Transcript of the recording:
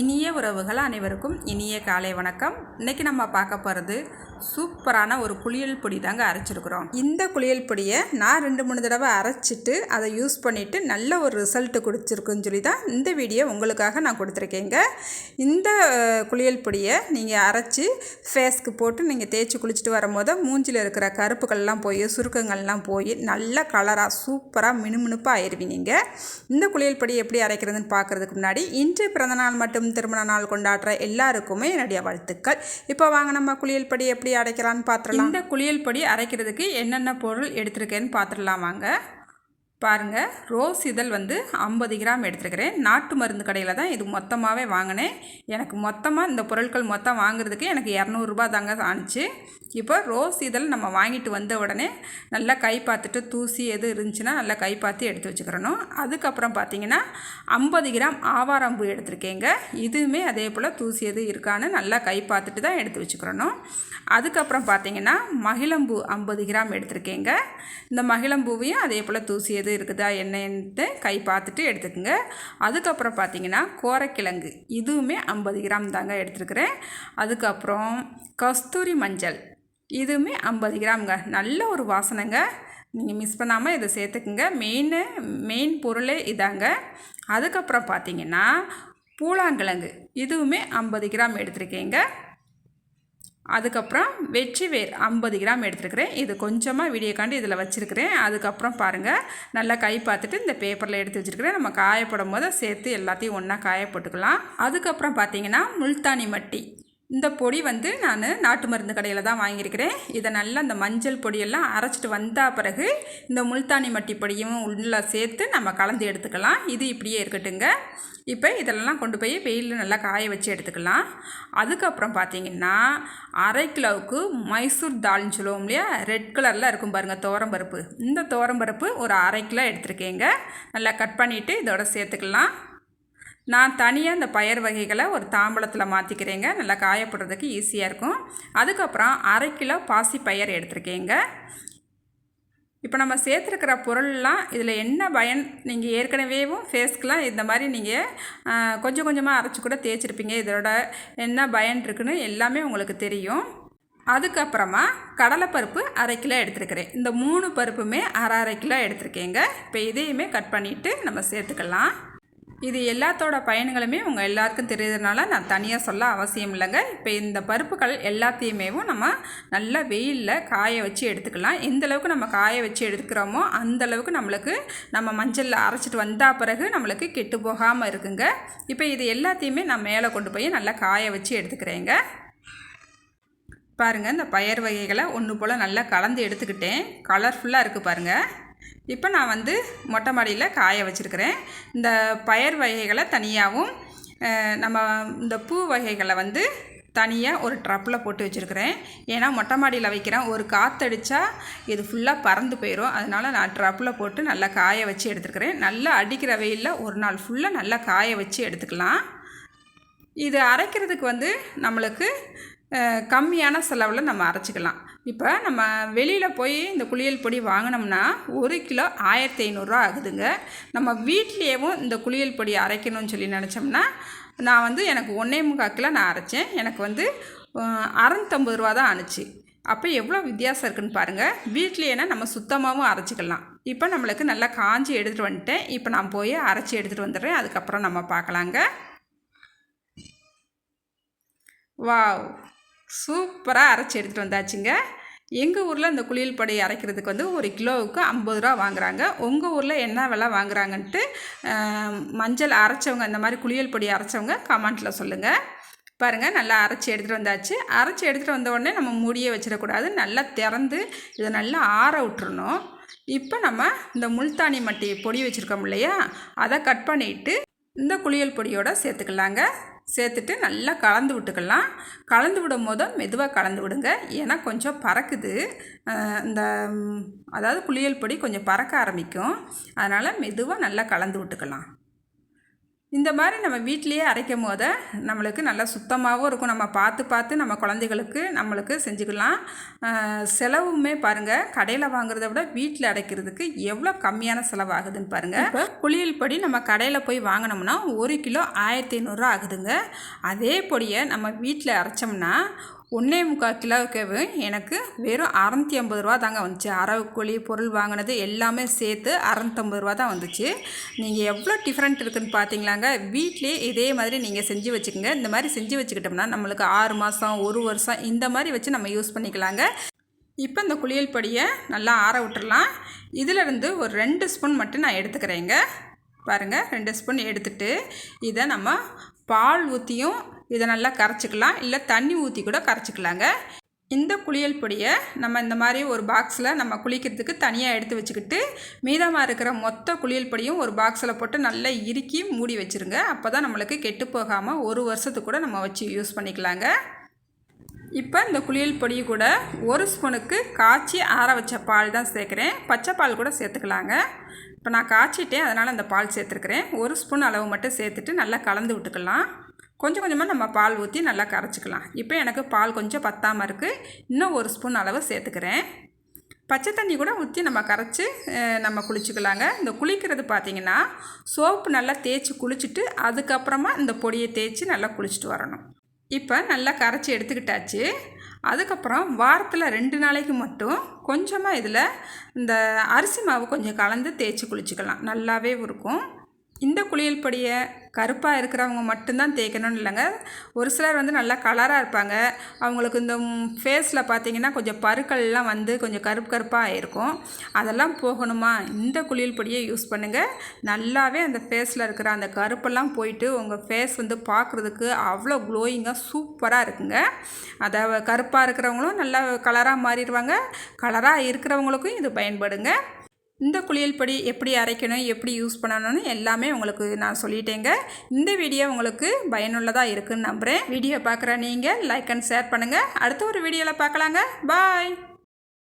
இனிய உறவுகள் அனைவருக்கும் இனிய காலை வணக்கம். இன்னைக்கு நம்ம பார்க்க போகிறது சூப்பரான ஒரு குளியல் பொடி தாங்க அரைச்சிருக்கிறோம். இந்த குளியல் பொடியை நான் ரெண்டு மூணு தடவை அரைச்சிட்டு அதை யூஸ் பண்ணிவிட்டு நல்ல ஒரு ரிசல்ட்டு கொடுத்துருக்குன்னு சொல்லி தான் இந்த வீடியோ உங்களுக்காக நான் கொடுத்துருக்கேங்க. இந்த குளியல் பொடியை நீங்கள் அரைச்சி ஃபேஸ்க்கு போட்டு நீங்கள் தேய்ச்சி குளிச்சுட்டு வரும்போது மூஞ்சில் இருக்கிற கருப்புகள்லாம் போய் சுருக்கங்கள்லாம் போய் நல்ல கலராக சூப்பராக மினுமினுப்பாக ஆயிடுவீங்க இந்த குளியல் பொடி எப்படி அரைக்கிறதுன்னு பார்க்குறதுக்கு முன்னாடி இன்று பிறந்தநாள் மற்றும் திருமண நாள் கொண்டாடுற எல்லாருக்குமே என்னுடைய வாழ்த்துக்கள். இப்போ வாங்க நம்ம குளியல் படி எப்படி அடைக்கலாம்னு பார்த்துடலாம். இந்த குளியல் படி அரைக்கிறதுக்கு என்னென்ன பொருள் எடுத்திருக்கேன்னு பார்த்துடலாம் வாங்க. பாருங்கள் ரோஸ் இதழ் வந்து ஐம்பது கிராம் எடுத்துருக்கிறேன். நாட்டு மருந்து கடையில் தான் இது மொத்தமாகவே வாங்கினேன். எனக்கு மொத்தமாக இந்த பொருட்கள் மொத்தம் வாங்குறதுக்கு எனக்கு இரநூறுபா தாங்க ஆணுச்சு. இப்போ ரோஸ் இதழ் நம்ம வாங்கிட்டு வந்த உடனே நல்லா கை பார்த்துட்டு தூசி எது இருந்துச்சுன்னா நல்லா கை பார்த்து எடுத்து வச்சுக்கிறணும். அதுக்கப்புறம் பார்த்தீங்கன்னா ஐம்பது கிராம் ஆவாரம்பூ எடுத்திருக்கேங்க. இதுவுமே அதே போல் தூசி எது இருக்கான்னு நல்லா கை பார்த்துட்டு தான் எடுத்து வச்சுக்கிறணும். அதுக்கப்புறம் பார்த்தீங்கன்னா மகிழம்பூ ஐம்பது கிராம் எடுத்திருக்கேங்க. இந்த மகிழம்பூவையும் அதே போல் தூசி எது இருக்குதா என்னன்ட்டு கை பார்த்துட்டு எடுத்துக்கோங்க. அதுக்கப்புறம் பார்த்தீங்கன்னா கோரக்கிழங்கு. இதுவுமே ஐம்பது கிராம் தாங்க எடுத்துருக்குறேன். அதுக்கப்புறம் கஸ்தூரி மஞ்சள். இதுவுமே ஐம்பது கிராம்ங்க. நல்ல ஒரு வாசனைங்க. நீங்கள் மிஸ் பண்ணாமல் இதை சேர்த்துக்குங்க. மெயின் மெயின் பொருளே இதாங்க. அதுக்கப்புறம் பார்த்தீங்கன்னா பூலாங்கிழங்கு. இதுவுமே ஐம்பது கிராம் எடுத்திருக்கேங்க. அதுக்கப்புறம் வெற்றி வேர் ஐம்பது கிராம் எடுத்துருக்கிறேன். இது கொஞ்சமாக வீடியோக்காண்டி இதில் வச்சுருக்கிறேன். அதுக்கப்புறம் பாருங்கள் நல்லா கை பார்த்துட்டு இந்த பேப்பரில் எடுத்து வச்சுருக்கிறேன். நம்ம காயப்படும் போது சேர்த்து எல்லாத்தையும் ஒன்றா காய போட்டுக்கலாம். அதுக்கப்புறம் பார்த்தீங்கன்னா முல்தானி மட்டி. இந்த பொடி வந்து நான் நாட்டு மருந்து கடையில் தான் வாங்கியிருக்கிறேன். இதை நல்லா இந்த மஞ்சள் பொடியெல்லாம் அரைச்சிட்டு வந்த பிறகு இந்த முல்தானி மட்டி பொடியும் உள்ளே சேர்த்து நம்ம கலந்து எடுத்துக்கலாம். இது இப்படியே இருக்கட்டுங்க இப்போ இதெல்லாம் கொண்டு போய் வெயிலில் நல்லா காய வச்சு எடுத்துக்கலாம். அதுக்கப்புறம் பார்த்தீங்கன்னா அரை கிலோவுக்கு மைசூர் தால்னு சொல்லுவோம் இல்லையா? ரெட் கலரில் இருக்கும் பாருங்கள் தோரம்பருப்பு இந்த தோரம்பருப்பு ஒரு அரை கிலோ எடுத்துருக்கேங்க. நல்லா கட் பண்ணிவிட்டு இதோட சேர்த்துக்கலாம். நான் தனியாக இந்த பயர் வகைகளை ஒரு தாம்பளத்தில் மாற்றிக்கிறேங்க நல்லா காயப்படுறதுக்கு ஈஸியாக இருக்கும். அதுக்கப்புறம் அரை கிலோ பாசி பயர் எடுத்திருக்கேங்க. இப்போ நம்ம சேர்த்துருக்கிற பொருள்லாம் இதில் என்ன பயன்? நீங்கள் ஏற்கனவேவும் ஃபேஸ்க்கெலாம் இந்த மாதிரி நீங்கள் கொஞ்சம் கொஞ்சமாக அரைச்சி கூட தேய்ச்சிருப்பீங்க. இதோட என்ன பயன் இருக்குன்னு எல்லாமே உங்களுக்கு தெரியும். அதுக்கப்புறமா கடலைப்பருப்பு அரை கிலோ எடுத்துருக்கிறேன். இந்த மூணு பருப்புமே அரை அரை கிலோ எடுத்திருக்கேங்க. இப்போ இதையுமே கட் பண்ணிவிட்டு நம்ம சேர்த்துக்கலாம். இது எல்லாத்தோட பயன்களுமே உங்கள் எல்லாருக்கும் தெரியுறதுனால நான் தனியாக சொல்ல அவசியம் இல்லைங்க. இப்போ இந்த பருப்புகள் எல்லாத்தையுமேவும் நம்ம நல்லா வெயிலில் காய வச்சு எடுத்துக்கலாம். எந்த அளவுக்கு நம்ம காய வச்சு எடுத்துக்கிறோமோ அந்த அளவுக்கு நம்மளுக்கு நம்ம மஞ்சளில் அரைச்சிட்டு வந்தால் பிறகு நம்மளுக்கு கெட்டு போகாமல் இருக்குங்க. இப்போ இது எல்லாத்தையுமே நான் மேலே கொண்டு போய் நல்லா காய வச்சு எடுத்துக்கிறேங்க. பாருங்கள் இந்த பயர் வகைகளை ஒன்று போல் நல்லா கலந்து எடுத்துக்கிட்டேன். கலர்ஃபுல்லாக இருக்குது பாருங்கள் இப்போ நான் வந்து மொட்டை மாடியில் காய வச்சுருக்கிறேன். இந்த பயர் வகைகளை தனியாகவும் நம்ம இந்த பூ வகைகளை வந்து தனியாக ஒரு ட்ரப்பில் போட்டு வச்சுருக்கிறேன். ஏன்னா மொட்டை மாடியில் வைக்கிறேன் ஒரு காற்றடிச்சா இது ஃபுல்லாக பறந்து போயிடும் அதனால் நான் ட்ரப்பில் போட்டு நல்லா காய வச்சு எடுத்துருக்கிறேன். நல்லா அடிக்கிற வெயிலில் ஒரு நாள் ஃபுல்லாக நல்லா காய வச்சு எடுத்துக்கலாம். இது அரைக்கிறதுக்கு வந்து நம்மளுக்கு கம்மியான செலவில் நம்ம அரைச்சிக்கலாம். இப்போ நம்ம வெளியில் போய் இந்த குளியல் பொடி வாங்கினோம்னா ஒரு கிலோ ஆயிரத்தி ஐநூறுரூவா ஆகுதுங்க. நம்ம வீட்லேயேவும் இந்த குளியல் பொடி அரைக்கணும்னு சொல்லி நினச்சோம்னா நான் வந்து எனக்கு ஒன்றே முக்கால் கிலோ நான் அரைச்சேன். எனக்கு வந்து அறநூத்தம்பது ரூபா தான் ஆணுச்சு. அப்போ எவ்வளோ வித்தியாசம் இருக்குன்னு பாருங்கள் வீட்லேயேனா நம்ம சுத்தமாகவும் அரைச்சிக்கலாம். இப்போ நம்மளுக்கு நல்லா காஞ்சி எடுத்துகிட்டு வந்துட்டேன். இப்போ நான் போய் அரைச்சி எடுத்துகிட்டு வந்துடுறேன். அதுக்கப்புறம் நம்ம பார்க்கலாங்க. வாவ்! சூப்பராக அரைச்சி எடுத்துகிட்டு வந்தாச்சுங்க. எங்கள் ஊரில் இந்த குளியல் பொடி அரைக்கிறதுக்கு வந்து ஒரு கிலோவுக்கு ஐம்பது ரூபா வாங்குறாங்க. உங்கள் ஊரில் என்ன விலை வாங்குறாங்கன்ட்டு மஞ்சள் அரைச்சவங்க இந்த மாதிரி குளியல் பொடி அரைச்சவங்க கமெண்ட்டில் சொல்லுங்கள் பாருங்கள் நல்லா அரைச்சி எடுத்துகிட்டு வந்தாச்சு. அரைச்சி எடுத்துகிட்டு வந்த உடனே நம்ம மூடியே வச்சிடக்கூடாது. நல்லா திறந்து இதை நல்லா ஆற விட்டுறணும். இப்போ நம்ம இந்த முல்தானி மட்டி பொடி வச்சுருக்கோம் இல்லையா? அதை கட் பண்ணிவிட்டு இந்த குளியல் பொடியோடு சேர்த்துக்கலாங்க. சேர்த்துட்டு நல்லா கலந்து விட்டுக்கலாம். கலந்து விடும் போது மெதுவாக கலந்து விடுங்க. ஏன்னா கொஞ்சம் பறக்குது. இந்த அதாவது குளியல் பொடி கொஞ்சம் பறக்க ஆரம்பிக்கும். அதனால் மெதுவாக நல்லா கலந்து விட்டுக்கலாம். இந்த மாதிரி நம்ம வீட்டிலையே அரைக்கும் போது நம்மளுக்கு நல்லா சுத்தமாகவும் இருக்கும். நம்ம பார்த்து பார்த்து நம்ம குழந்தைகளுக்கு நம்மளுக்கு செஞ்சுக்கலாம். செலவுமே பாருங்கள் கடையில் வாங்குறத விட வீட்டில் அரைக்கிறதுக்கு எவ்வளோ கம்மியான செலவாகுதுன்னு பாருங்கள் இப்போ? குளியல் பொடி நம்ம கடையில் போய் வாங்கினோம்னா ஒரு கிலோ ஆயிரத்தி ஐநூறுரூவா ஆகுதுங்க. அதே பொடியை நம்ம வீட்டில் அரைச்சோம்னா ஒன்றே முக்கால் கிலோவுக்கு எனக்கு வெறும் அறநூற்றி ஐம்பது ரூபா தாங்க வந்துச்சு. அரவுக்கோழி பொருள் வாங்கினது எல்லாமே சேர்த்து அறநூற்றம்பது ரூபா தான் வந்துச்சு. நீங்கள் எவ்வளோ டிஃப்ரெண்ட் இருக்குதுன்னு பார்த்தீங்களாங்க வீட்லேயே இதே மாதிரி நீங்கள் செஞ்சு வச்சுக்கோங்க. இந்த மாதிரி செஞ்சு வச்சுக்கிட்டோம்னா நம்மளுக்கு ஆறு மாதம் ஒரு வருஷம் இந்த மாதிரி வச்சு நம்ம யூஸ் பண்ணிக்கலாங்க. இப்போ இந்த குளியல் பொடியை நல்லா ஆற விட்டுறலாம். இதிலிருந்து ஒரு ரெண்டு ஸ்பூன் மட்டும் நான் எடுத்துக்கிறேங்க. பாருங்கள் ரெண்டு ஸ்பூன் எடுத்துகிட்டு இதை நம்ம பால் ஊற்றியும் இதை நல்லா கரைச்சிக்கலாம். இல்லை தண்ணி ஊற்றி கூட கரைச்சிக்கலாங்க. இந்த குளியல் பொடியை நம்ம இந்த மாதிரி ஒரு பாக்ஸில் நம்ம குளிக்கிறதுக்கு தனியாக எடுத்து வச்சுக்கிட்டு மீதமாக இருக்கிற மொத்த குளியல் பொடியும் ஒரு பாக்ஸில் போட்டு நல்லா இறுக்கி மூடி வச்சுருங்க. அப்போ தான் நம்மளுக்கு கெட்டு போகாமல் ஒரு வருஷத்துக்கு கூட நம்ம வச்சு யூஸ் பண்ணிக்கலாங்க. இப்போ இந்த குளியல் பொடி கூட ஒரு ஸ்பூனுக்கு காய்ச்சி ஆற வச்ச பால் தான் சேர்க்குறேன். பச்சை பால் கூட சேர்த்துக்கலாங்க. இப்போ நான் காய்ச்சிட்டேன் அதனால் அந்த பால் சேர்த்துருக்குறேன். ஒரு ஸ்பூன் அளவு மட்டும் சேர்த்துட்டு நல்லா கலந்து விட்டுக்கலாம். கொஞ்சம் கொஞ்சமாக நம்ம பால் ஊற்றி நல்லா கரைச்சிக்கலாம். இப்போ எனக்கு பால் கொஞ்சம் பத்தாமல் இருக்குது இன்னும் ஒரு ஸ்பூன் அளவு சேர்த்துக்கிறேன். பச்சை தண்ணி கூட ஊற்றி நம்ம கரைச்சி நம்ம குளிச்சுக்கலாங்க. இந்த குளிக்கிறது பார்த்திங்கன்னா சோப்பு நல்லா தேய்ச்சி குளிச்சுட்டு அதுக்கப்புறமா இந்த பொடியை தேய்ச்சி நல்லா குளிச்சுட்டு வரணும். இப்போ நல்லா கரைச்சி எடுத்துக்கிட்டாச்சு. அதுக்கப்புறம் வாரத்தில் ரெண்டு நாளைக்கு மட்டும் கொஞ்சமாக இதில் இந்த அரிசி மாவு கொஞ்சம் கலந்து தேய்ச்சி குளிச்சுக்கலாம். நல்லாவே இருக்கும் இந்த குளியல் பொடியை கருப்பாக இருக்கிறவங்க மட்டும்தான் தேய்க்கணும்னு இல்லைங்க. ஒரு சிலர் வந்து நல்லா கலராக இருப்பாங்க. அவங்களுக்கு இந்த ஃபேஸில் பார்த்தீங்கன்னா கொஞ்சம் பருக்கள்லாம் வந்து கொஞ்சம் கருப்பு கருப்பாக இருக்கும். அதெல்லாம் போகணுமா? இந்த குளியல் பொடியை யூஸ் பண்ணுங்கள் நல்லாவே அந்த ஃபேஸில் இருக்கிற அந்த கருப்பெல்லாம் போயிட்டு உங்கள் ஃபேஸ் வந்து பார்க்குறதுக்கு அவ்வளோ க்ளோயிங்காக சூப்பராக இருக்குங்க. அதை கருப்பாக இருக்கிறவங்களும் நல்லா கலராக மாறிடுவாங்க. கலராக இருக்கிறவங்களுக்கும் இது பயன்படுங்க. இந்த குளியல் பொடி எப்படி அரைக்கணும் எப்படி யூஸ் பண்ணணும்னு எல்லாமே உங்களுக்கு நான் சொல்லிட்டேங்க. இந்த வீடியோ உங்களுக்கு பயனுள்ளதாக இருக்குன்னு நம்புகிறேன் வீடியோ பார்க்குற நீங்கள் லைக் அண்ட் ஷேர் பண்ணுங்கள் அடுத்த ஒரு வீடியோவில் பார்க்கலாங்க. பாய்